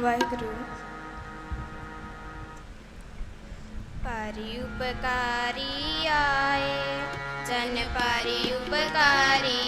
ਵਾਹਿਗੁਰੂ। ਪਰਿ ਉਪਕਾਰੀ ਆਏ ਜਨ ਪਰਿ ਉਪਕਾਰੀ